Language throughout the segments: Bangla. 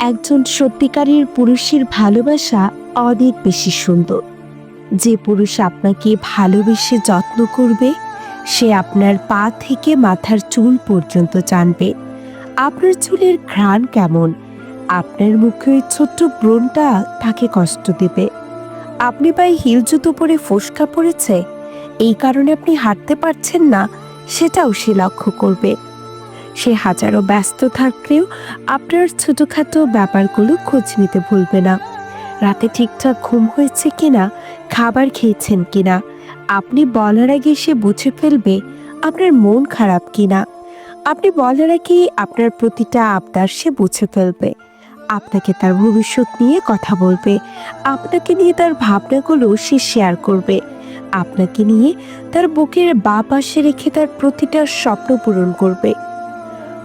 একজন সত্যিকারের পুরুষের ভালোবাসা অনেক বেশি সুন্দর। যে পুরুষ আপনাকে ভালোবেসে যত্ন করবে, সে আপনার পা থেকে মাথার চুল পর্যন্ত জানবে। আপনার চুলের ঘ্রাণ কেমন? আপনার মুখে ওই ছোট্ট ব্রণটা তাকে কষ্ট দেবে। আপনি পায়ে হিল জুতো পরে ফোসকা পড়েছে এই কারণে আপনি হাঁটতে পারছেন না, সেটাও সে লক্ষ্য করবে। সে হাজারো ব্যস্ত থাকলেও আপনার ছোটোখাটো ব্যাপারগুলো খোঁজ নিতে ভুলবে না। রাতে ঠিকঠাক ঘুম হয়েছে কিনা, খাবার খেয়েছেন কিনা, আপনি বলার আগে সে বুঝে ফেলবে আপনার মন খারাপ কিনা। আপনি বলার আগে আপনার প্রতিটা আবদার সে বুঝে ফেলবে। আপনাকে তার ভবিষ্যৎ নিয়ে কথা বলবে। আপনাকে নিয়ে তার ভাবনাগুলো সে শেয়ার করবে। আপনাকে নিয়ে তার বুকের বা পাশে রেখে তার প্রতিটা স্বপ্ন পূরণ করবে।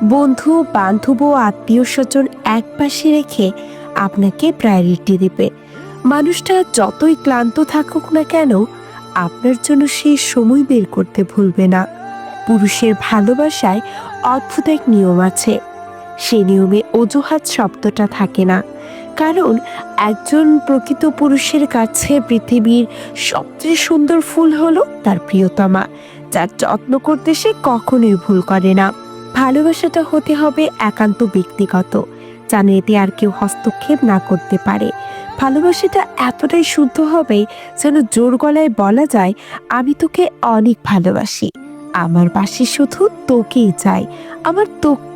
বন্ধু, বান্ধব ও আত্মীয় স্বজন এক পাশে রেখে আপনাকে প্রায়োরিটি দেবে। মানুষটা যতই ক্লান্ত থাকুক না কেন, আপনার জন্য সেই সময় বের করতে ভুলবে না। পুরুষের ভালোবাসায় অদ্ভুত এক নিয়ম আছে। সে নিয়মে অজুহাত শব্দটা থাকে না। কারণ একজন প্রকৃত পুরুষের কাছে পৃথিবীর সবচেয়ে সুন্দর ফুল হলো তার প্রিয়তমা, যার যত্ন করতে সে কখনোই ভুল করে না। ভালোবাসাটা হতে হবে একান্ত ব্যক্তিগত, যেন এতে আর কেউ হস্তক্ষেপ না করতে পারে। ভালোবাসাটা এতটাই শুদ্ধ হবে যেন জোর গলায় বলা যায়, আমি তোকে অনেক ভালোবাসি। আমার পাশে শুধু তোকেই চাই। আমার তোকে